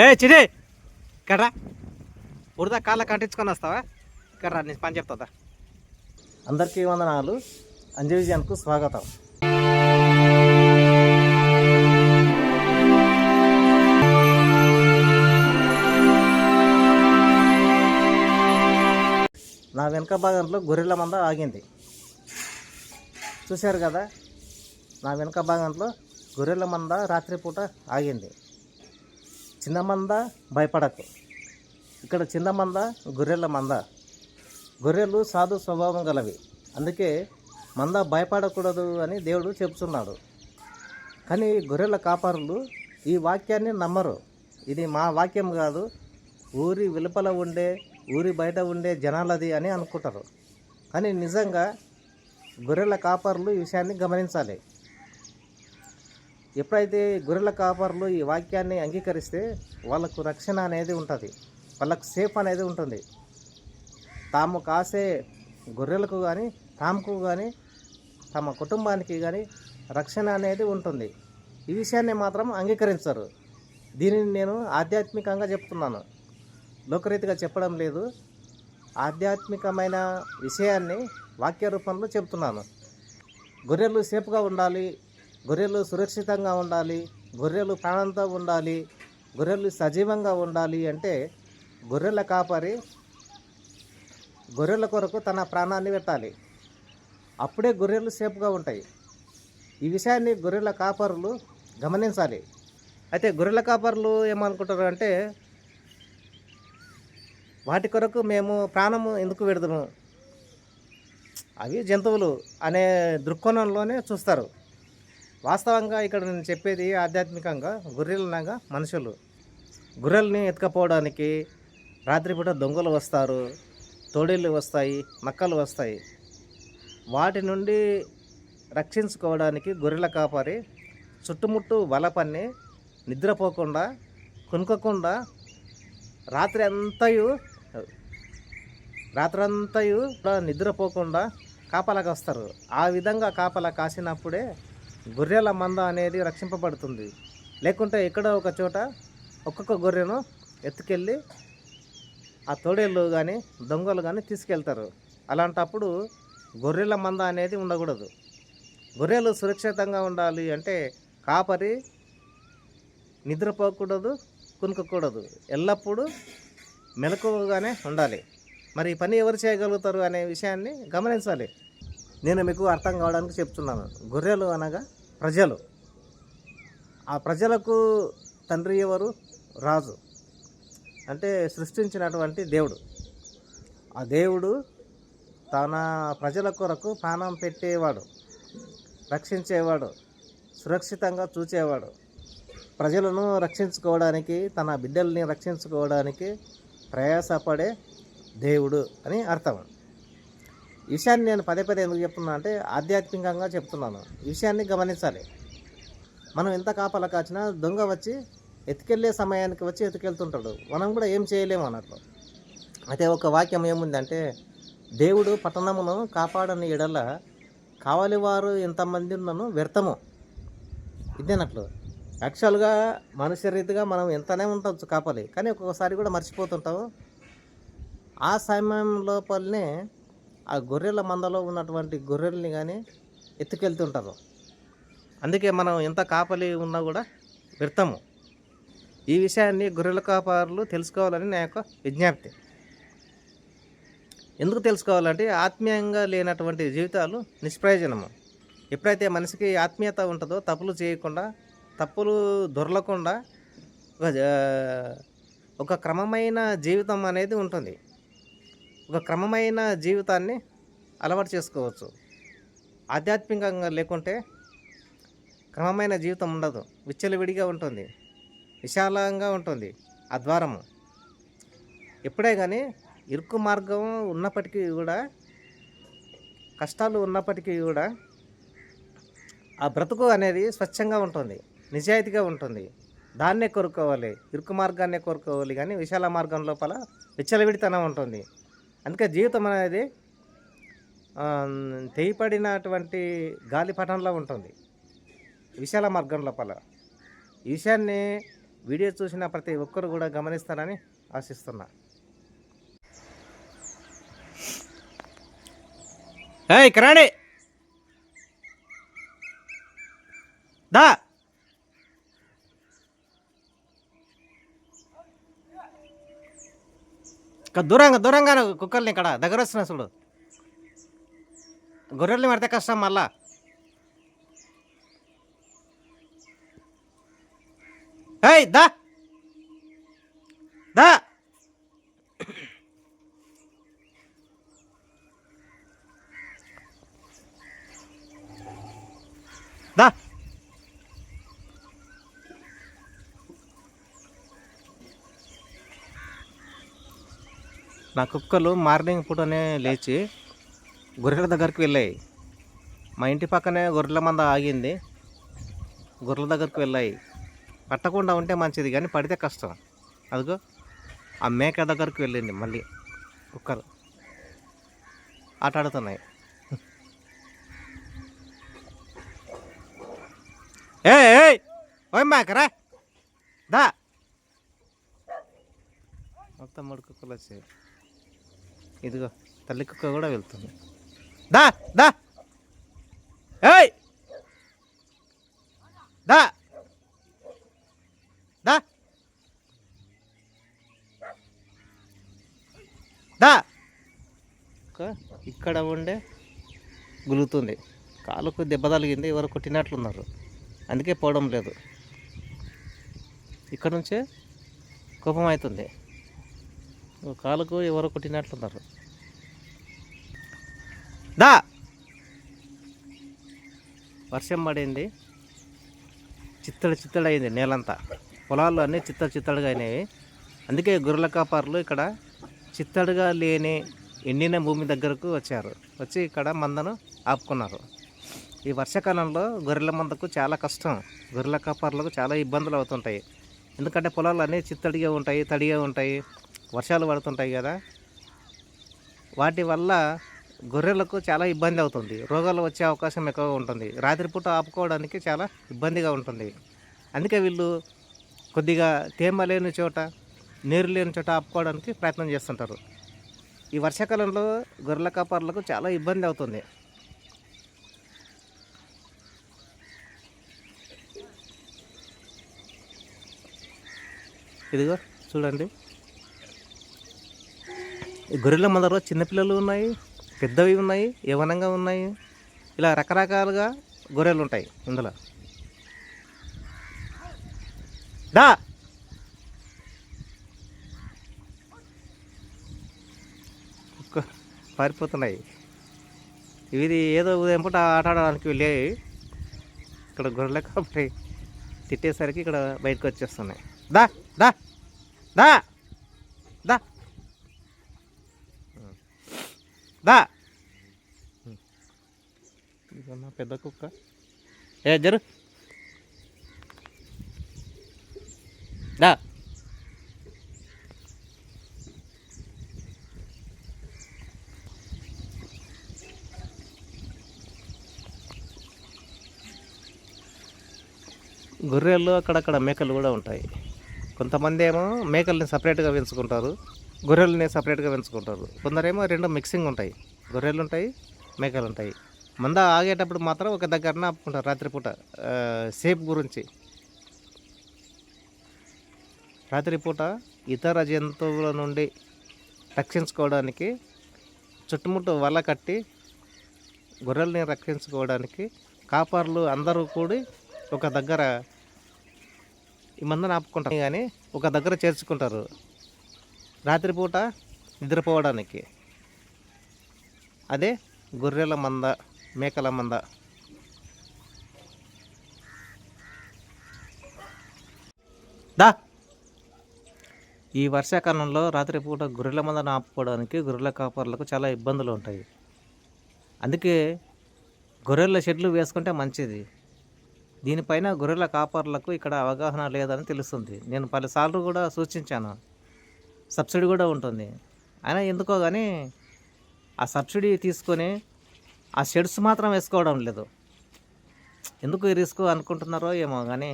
ఏ చిడి కర్రా బురద కాళ్ళ కంటించుకొని వస్తావా? కర్రా నీ పని చెప్తా అందరికీ వందనాలు. అంజవిజయానికి స్వాగతం. నా వెనక భాగంలో గొర్రెల మంద ఆగింది. చూశారు కదా? నా వెనక భాగంలో గొర్రెల మంద రాత్రిపూట ఆగింది. చిన్న మంద భయపడకు. ఇక్కడ చిన్న మంద గొర్రెల మంద. గొర్రెలు సాధు స్వభావం గలవి. అందుకే మంద భయపడకూడదు అని దేవుడు చెప్తున్నాడు కానీ గొర్రెల కాపరులు ఈ వాక్యాన్ని నమ్మరు. ఇది మా వాక్యం కాదు. ఊరి వెలుపల ఉండే ఊరి బయట ఉండే జనాలది అని అనుకుంటారు. కానీ నిజంగా గొర్రెల కాపరులు ఈ విషయాన్ని గమనించాలి. ఎప్పుడైతే గొర్రెల కాపరులు ఈ వాక్యాన్ని అంగీకరిస్తే వాళ్ళకు రక్షణ అనేది ఉంటుంది. వాళ్ళకు సేఫ్ అనేది ఉంటుంది. తాము కాసే గొర్రెలకు కానీ తాముకు కానీ తమ కుటుంబానికి కానీ రక్షణ అనేది ఉంటుంది. ఈ విషయాన్ని మాత్రం అంగీకరించరు. దీనిని నేను ఆధ్యాత్మికంగా చెప్తున్నాను. లోకరీతిగా చెప్పడం లేదు. ఆధ్యాత్మికమైన విషయాన్ని వాక్య రూపంలో చెప్తున్నాను. గొర్రెలు సేఫ్గా ఉండాలి గొర్రెలు సురక్షితంగా ఉండాలి గొర్రెలు ప్రాణంతో ఉండాలి గొర్రెలు సజీవంగా ఉండాలి అంటే గొర్రెల కాపరి గొర్రెల కొరకు తన ప్రాణాన్ని పెట్టాలి అప్పుడే గొర్రెలు సేఫ్గా ఉంటాయి. ఈ విషయాన్ని గొర్రెల కాపరులు గమనించాలి. అయితే గొర్రెల కాపరులు ఏమనుకుంటారు అంటే వాటి కొరకు మేము ప్రాణము ఎందుకు పెడదాము అవి జంతువులు అనే దృక్కోణంలోనే చూస్తారు. వాస్తవంగా ఇక్కడ నేను చెప్పేది ఆధ్యాత్మికంగా గొర్రెలనగా మనుషులు. గొర్రెల్ని ఎత్తుకపోవడానికి రాత్రిపూట దొంగలు వస్తారు తోడేళ్ళు వస్తాయి నక్కలు వస్తాయి. వాటి నుండి రక్షించుకోవడానికి గొర్రెల కాపరి చుట్టుముట్టు వల పన్ని నిద్రపోకుండా కొనుక్కోకుండా రాత్రి అంతయు రాత్రంతయు నిద్రపోకుండా కాపలాగా వస్తారు. ఆ విధంగా కాపలా కాసినప్పుడే గొర్రెల మంద అనేది రక్షింపబడుతుంది. లేకుంటే ఎక్కడో ఒక చోట ఒక్కొక్క గొర్రెను ఎత్తుకెళ్ళి ఆ తోడేళ్ళు కానీ దొంగలు కానీ తీసుకెళ్తారు. అలాంటప్పుడు గొర్రెల మంద అనేది ఉండకూడదు. గొర్రెలు సురక్షితంగా ఉండాలి అంటే కాపరి నిద్రపోకూడదు కునుకకూడదు. ఎల్లప్పుడూ మెలకువగానే ఉండాలి. మరి ఈ పని ఎవరు చేయగలుగుతారు అనే విషయాన్ని గమనించాలి. నేను మీకు అర్థం కావడానికి చెప్తున్నాను. గొర్రెలు అనగా ప్రజలు. ఆ ప్రజలకు తండ్రి ఎవరు? రాజు. అంటే సృష్టించినటువంటి దేవుడు. ఆ దేవుడు తన ప్రజల కొరకు ప్రాణం పెట్టేవాడు. రక్షించేవాడు. సురక్షితంగా చూచేవాడు. ప్రజలను రక్షించుకోవడానికి తన బిడ్డల్ని రక్షించుకోవడానికి ప్రయాసపడే దేవుడు అని అర్థం. ఈ విషయాన్ని నేను పదే పదే ఎందుకు చెప్తున్నా అంటే ఆధ్యాత్మికంగా చెప్తున్నాను. ఈ విషయాన్ని గమనించాలి. మనం ఎంత కాపలా కాచినా దొంగ వచ్చి ఎత్తుకెళ్ళే సమయానికి వచ్చి ఎత్తుకెళ్తుంటాడు. మనం కూడా ఏం చేయలేము అన్నట్లు. అయితే ఒక వాక్యం ఏముందంటే దేవుడు పట్టణమును కాపాడని ఎడల కావాలి వారు ఎంతమంది ఉన్నను వ్యర్థము. ఇదేనట్లు. యాక్చువల్గా మనుష్య రీతిగా మనం ఎంతనే ఉండొచ్చు కాపాలి కానీ ఒక్కొక్కసారి కూడా మర్చిపోతుంటాము ఆ సమయం లోపలనే ఆ గొర్రెల మందలో ఉన్నటువంటి గొర్రెల్ని కానీ ఎత్తుకెళ్తుంటారు. అందుకే మనం ఎంత కాపలి ఉన్నా కూడా వ్యర్థము. ఈ విషయాన్ని గొర్రెల కాపరులు తెలుసుకోవాలని నా యొక్క విజ్ఞప్తి. ఎందుకు తెలుసుకోవాలంటే ఆత్మీయంగా లేనటువంటి జీవితాలు నిష్ప్రయోజనము. ఎప్పుడైతే మనిషికి ఆత్మీయత ఉంటుందో తప్పులు చేయకుండా తప్పులు దొరలకుండా ఒక ఒక క్రమమైన జీవితం అనేది ఉంటుంది. ఒక క్రమమైన జీవితాన్ని అలవాటు చేసుకోవచ్చు. ఆధ్యాత్మికంగా లేకుంటే క్రమమైన జీవితం ఉండదు. విచ్చలవిడిగా ఉంటుంది. విశాలంగా ఉంటుంది. ఆ ద్వారము. ఎప్పుడే కానీ ఇరుకు మార్గం ఉన్నప్పటికీ కూడా కష్టాలు ఉన్నప్పటికీ కూడా ఆ బ్రతుకు అనేది స్వచ్ఛంగా ఉంటుంది. నిజాయితీగా ఉంటుంది. దాన్నే కోరుకోవాలి. ఇరుకు మార్గాన్నే కోరుకోవాలి. కానీ విశాల మార్గం లోపల విచ్చలవిడితనం ఉంటుంది. అందుకే జీవితం అనేది ఆ, తెగిపడినటువంటి గాలిపటంలో ఉంటుంది. విశాల మార్గం లోపల. ఈ విషయాన్ని వీడియో చూసిన ప్రతి ఒక్కరు కూడా గమనిస్తారని ఆశిస్తున్నా. ఇక్కడ దా. దూరంగా దూరంగా కుక్కల్ని ఇక్కడ దగ్గర వస్తున్నా చూడు గొర్రెల్ని పడితే కష్టం మళ్ళా ఏయ్ దా దా దా నా కుక్కలు మార్నింగ్ పూటనే లేచి గొర్రెల దగ్గరికి వెళ్ళాయి. మా ఇంటి పక్కనే గొర్రెల మంద ఆగింది. గొర్రెల దగ్గరికి వెళ్ళాయి. పట్టకుండా ఉంటే మంచిది కానీ పడితే కష్టం. అదిగో ఆ మేక దగ్గరికి వెళ్ళింది మళ్ళీ. కుక్కలు ఆట ఆడుతున్నాయి. ఏ ఓయ్ మేకరా దా. మొత్తం మూడు కుక్కలు వచ్చాయి. ఇదిగో తల్లి కుక్క కూడా వెళ్తుంది. దా దా. ఏయ్! దా. దా. దా. కుక్క ఇక్కడ ఉండే గులుగుతుంది కాలుకు దెబ్బ తగిలింది ఎవరు కొట్టినట్లున్నారు. అందుకే పోవడం లేదు. ఇక్కడ నుంచే కోపం అవుతుంది. కాలుకు ఎవరు కొట్టినట్లున్నారు. దా! వర్షం పడింది. చిత్తడి చిత్తడి అయింది నేలంతా. పొలాలు అన్నీ చిత్తడి చిత్తడిగా అయినాయి. అందుకే గొర్రెల కాపర్లు ఇక్కడ చిత్తడిగా లేని ఎండిన భూమి దగ్గరకు వచ్చారు. వచ్చి ఇక్కడ మందను ఆపుకున్నారు. ఈ వర్షాకాలంలో గొర్రెల మందకు చాలా కష్టం. గొర్రెల కాపర్లకు చాలా ఇబ్బందులు అవుతుంటాయి. ఎందుకంటే పొలాలు అన్నీ చిత్తడిగా ఉంటాయి తడిగా ఉంటాయి. వర్షాలు పడుతుంటాయి కదా. వాటి వల్ల గొర్రెలకు చాలా ఇబ్బంది అవుతుంది. రోగాలు వచ్చే అవకాశం ఎక్కువగా ఉంటుంది. రాత్రిపూట ఆపుకోవడానికి చాలా ఇబ్బందిగా ఉంటుంది. అందుకే వీళ్ళు కొద్దిగా తేమ లేని చోట నీరు లేని చోట ఆపుకోవడానికి ప్రయత్నం చేస్తుంటారు. ఈ వర్షాకాలంలో గొర్రెల కాపర్లకు చాలా ఇబ్బంది అవుతుంది. ఇదిగో చూడండి. గొర్రెల మందలో చిన్నపిల్లలు ఉన్నాయి పెద్దవి ఉన్నాయి యవనంగా ఉన్నాయి. ఇలా రకరకాలుగా గొర్రెలు ఉంటాయి ఇందులో. దా! కుక్క పారిపోతున్నాయి. ఇది ఏదో ఉదయం పూట ఆట ఆడడానికి వెళ్ళాయి ఇక్కడ గొర్రెల కాబట్టి తిట్టేసరికి ఇక్కడ బయటకు వచ్చేస్తున్నాయి. దా! దా! దా! దా. ఇదన్నా పెద్ద కుక్క. ఏ జరు. దా. గొర్రెలు అక్కడక్కడ మేకలు కూడా ఉంటాయి. కొంతమంది ఏమో మేకల్ని సపరేట్గా పెంచుకుంటారు. గొర్రెల్ని సపరేట్గా పెంచుకుంటారు. కొందరేమో రెండు మిక్సింగ్ ఉంటాయి. గొర్రెలు ఉంటాయి మేకలు ఉంటాయి మంద ఆగేటప్పుడు మాత్రం ఒక దగ్గరన ఆపుకుంటారు రాత్రిపూట. సేఫ్ గురించి. రాత్రిపూట ఇతర జంతువుల నుండి రక్షించుకోవడానికి చుట్టుముట్టు వల కట్టి గొర్రెల్ని రక్షించుకోవడానికి కాపర్లు అందరూ కూడి ఒక దగ్గర ఈ మందని ఆపుకుంటారు. కానీ ఒక దగ్గర చేర్చుకుంటారు. రాత్రిపూట నిద్రపోవడానికి. అదే గొర్రెల మంద మేకల మంద. దా! ఈ వర్షాకాలంలో రాత్రిపూట గొర్రెల మందను ఆపుకోవడానికి గొర్రెల కాపర్లకు చాలా ఇబ్బందులు ఉంటాయి. అందుకే గొర్రెల షెడ్లు వేసుకుంటే మంచిది. దీనిపైన గొర్రెల కాపర్లకు ఇక్కడ అవగాహన లేదని తెలుస్తుంది. నేను పలుసార్లు కూడా సూచించాను. సబ్సిడీ కూడా ఉంటుంది. అయినా ఎందుకో కానీ ఆ సబ్సిడీ తీసుకొని ఆ షెడ్స్ మాత్రం వేసుకోవడం లేదు. ఎందుకు ఈ రిస్క్ అనుకుంటున్నారో ఏమో కానీ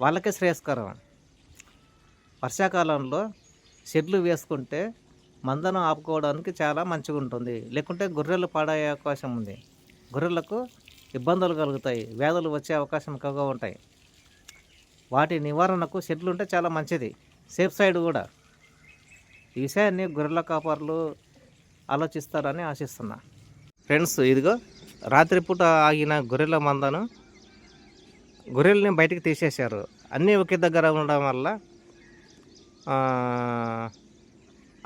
వాళ్ళకే శ్రేయస్కరం. వర్షాకాలంలో షెడ్లు వేసుకుంటే మందను ఆపుకోవడానికి చాలా మంచిగా ఉంటుంది లేకుంటే గొర్రెలు పాడయ్యే అవకాశం ఉంది. గొర్రెలకు ఇబ్బందులు కలుగుతాయి. వ్యాధులు వచ్చే అవకాశం ఎక్కువగా ఉంటాయి. వాటి నివారణకు షెడ్లు ఉంటే చాలా మంచిది. సేఫ్ సైడ్ కూడా. ఈ విషయాన్ని గొర్రెల కాపర్లు ఆలోచిస్తారని ఆశిస్తున్నా. ఫ్రెండ్స్ ఇదిగో రాత్రిపూట ఆగిన గొర్రెల మందను గొర్రెల్ని బయటికి తీసేశారు. అన్నీ ఒకే దగ్గర ఉండడం వల్ల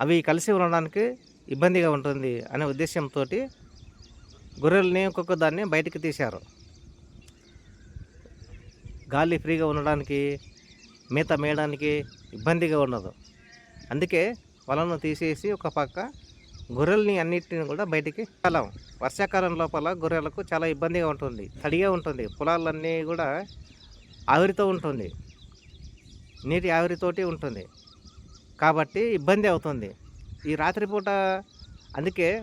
అవి కలిసి ఉండడానికి ఇబ్బందిగా ఉంటుంది అనే ఉద్దేశంతో గొర్రెల్ని ఒక్కొక్క దాన్ని బయటికి తీశారు. గాలి ఫ్రీగా ఉండడానికి మేత మేయడానికి ఇబ్బందిగా ఉండదు. అందుకే వలను తీసేసి ఒక పక్క గొర్రెల్ని అన్నిటిని కూడా బయటికి కాలం వర్షాకాలం లోపల గొర్రెలకు చాలా ఇబ్బందిగా ఉంటుంది తడిగా ఉంటుంది. పొలాలన్నీ కూడా ఆవిరితో ఉంటుంది. నీటి ఆవిరితోటి ఉంటుంది. కాబట్టి ఇబ్బంది అవుతుంది. ఈ రాత్రిపూట అందుకే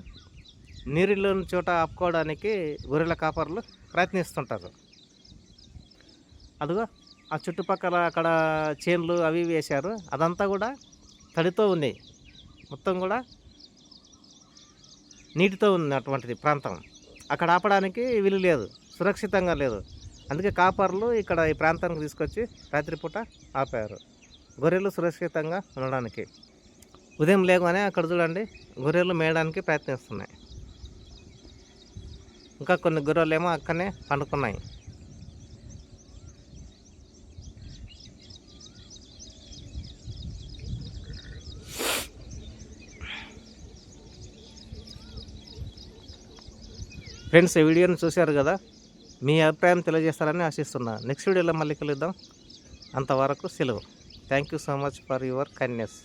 నీరులోని చోట ఆపుకోవడానికి గొర్రెల కాపర్లు ప్రయత్నిస్తుంటారు. అదిగో ఆ చుట్టుపక్కల అక్కడ చేన్లు అవి వేశారు. అదంతా కూడా తడితో ఉంది. మొత్తం కూడా నీటితో ఉన్నటువంటిది ప్రాంతం. అక్కడ ఆపడానికి వీలు లేదు సురక్షితంగా లేదు. అందుకే కాపర్లు ఇక్కడ ఈ ప్రాంతానికి తీసుకొచ్చి రాత్రిపూట ఆపారు. గొర్రెలు సురక్షితంగా ఉండడానికి. ఉదయం లేగానే అక్కడ చూడండి గొర్రెలు మేయడానికి ప్రయత్నిస్తున్నాయి. ఇంకా కొన్ని గొర్రెలు ఏమో అక్కడనే పండుకున్నాయి. ఫ్రెండ్స్ ఈ వీడియోని చూశారు కదా? మీ అభిప్రాయం తెలియజేస్తారని ఆశిస్తున్నా. నెక్స్ట్ వీడియోలో మళ్ళీ కలుద్దాం. అంతవరకు సెలవు. Thank you so much for your kindness